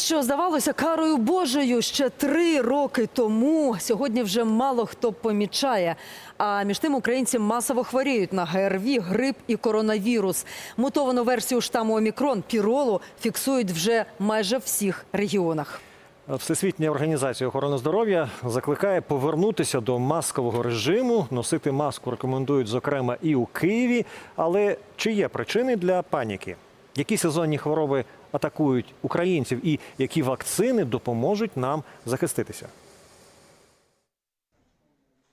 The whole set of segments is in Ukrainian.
що здавалося карою Божою ще три роки тому, сьогодні вже мало хто помічає. А між тим українці масово хворіють на ГРВІ, грип і коронавірус. Мутовану версію штаму Омікрон піролу фіксують вже майже всіх регіонах. Всесвітня організація охорони здоров'я закликає повернутися до маскового режиму. Носити маску рекомендують, зокрема, і у Києві. Але чи є причини для паніки? Які сезонні хвороби атакують українців, і які вакцини допоможуть нам захиститися?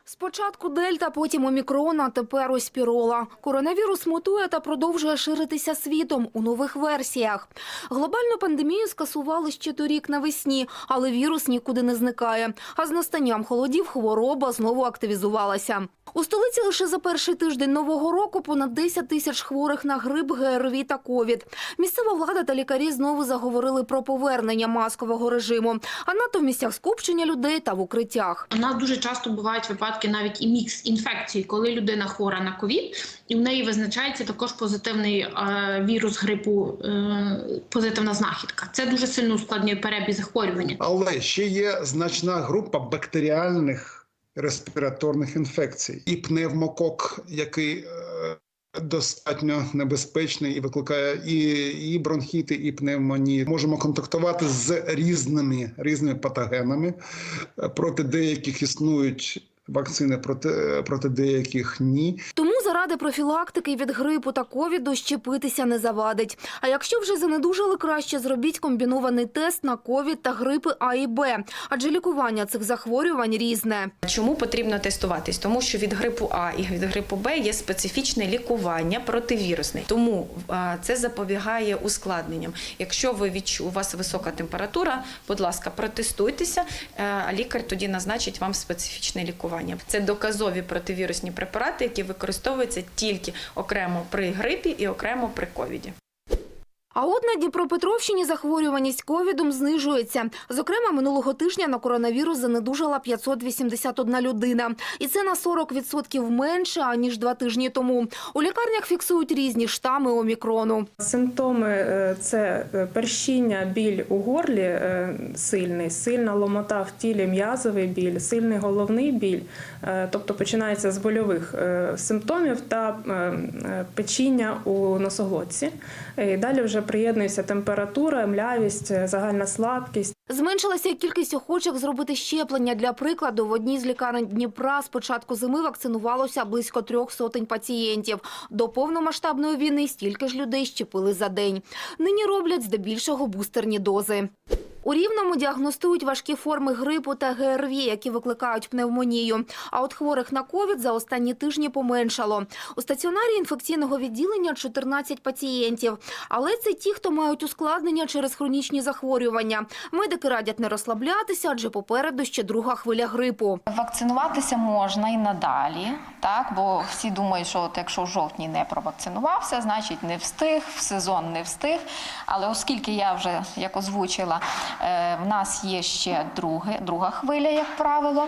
Спочатку дельта, потім омікрон, а тепер ось пірола. Коронавірус мутує та продовжує ширитися світом у нових версіях. Глобальну пандемію скасували ще торік навесні, але вірус нікуди не зникає. А з настанням холодів хвороба знову активізувалася. У столиці лише за перший тиждень нового року понад 10 тисяч хворих на грип, ГРВІ та ковід. Місцева влада та лікарі знову заговорили про повернення маскового режиму, а надто в місцях скупчення людей та в укриттях. У нас дуже часто бувають випадки навіть і мікс інфекцій, коли людина хвора на ковід, і в неї визначається також позитивний е, вірус грипу, е, позитивна знахідка. Це дуже сильно ускладнює перебіг захворювання. Але ще є значна група бактеріальних респіраторних інфекцій і пневмокок, який е, достатньо небезпечний і викликає і, і бронхіти, і пневмонії. Можемо контактувати з різними різними патогенами. Проти деяких існують вакцини, проти, проти деяких ні. Заради профілактики від грипу та ковіду щепитися не завадить. А якщо вже занедужали, краще зробіть комбінований тест на ковід та грипи А і Б, адже лікування цих захворювань різне. Чому потрібно тестуватись? Тому що від грипу А і від грипу Б є специфічне лікування противірусне. Тому це запобігає ускладненням. Якщо ви відчу, у вас висока температура, будь ласка, протестуйтеся, е, а лікар тоді назначить вам специфічне лікування. Це доказові противірусні препарати, які використовуються тільки окремо при грипі і окремо при ковіді. А от на Дніпропетровщині захворюваність ковідом знижується. Зокрема, минулого тижня на коронавірус занедужала 581 людина. І це на 40% менше, аніж два тижні тому. У лікарнях фіксують різні штами омікрону. Симптоми е, це е, першіння, біль у горлі е, сильний, сильна ломота в тілі, м'язовий біль, сильний головний біль, тобто починається з больових симптомів та печіння у носоглотці. І далі вже приєднується температура, млявість, е, загальна слабкість. Зменшилася кількість охочих зробити щеплення. Для прикладу, в одній з лікарень Дніпра з початку зими вакцинувалося близько трьох сотень пацієнтів. До повномасштабної війни стільки ж людей щепили за день. Нині роблять здебільшого бустерні дози. У Рівному діагностують важкі форми грипу та ГРВІ, які викликають пневмонію. А от хворих на ковід за останні тижні поменшало. У стаціонарі інфекційного відділення 14 пацієнтів. Але це ті, хто мають ускладнення через хронічні захворювання. Медики радять не розслаблятися, адже попереду ще друга хвиля грипу. Вакцинуватися можна і надалі, так бо всі думають, що от якщо в жовтні не провакцинувався, значить не встиг, в сезон не встиг. Але оскільки я вже як озвучила, в нас є ще друге, друга хвиля, як правило.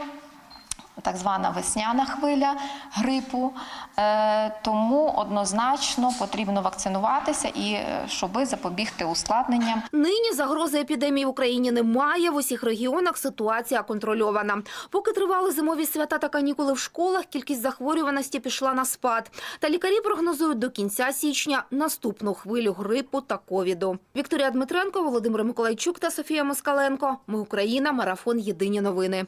Так звана весняна хвиля грипу, Е, тому однозначно потрібно вакцинуватися і е, щоби запобігти ускладненням. Нині загрози епідемії в Україні немає. В усіх регіонах ситуація контрольована. Поки тривали зимові свята та канікули в школах, кількість захворюваності пішла на спад. Та лікарі прогнозують до кінця січня наступну хвилю грипу та ковіду. Вікторія Дмитренко, Володимир Миколайчук та Софія Москаленко. Ми Україна. Марафон. Єдині новини.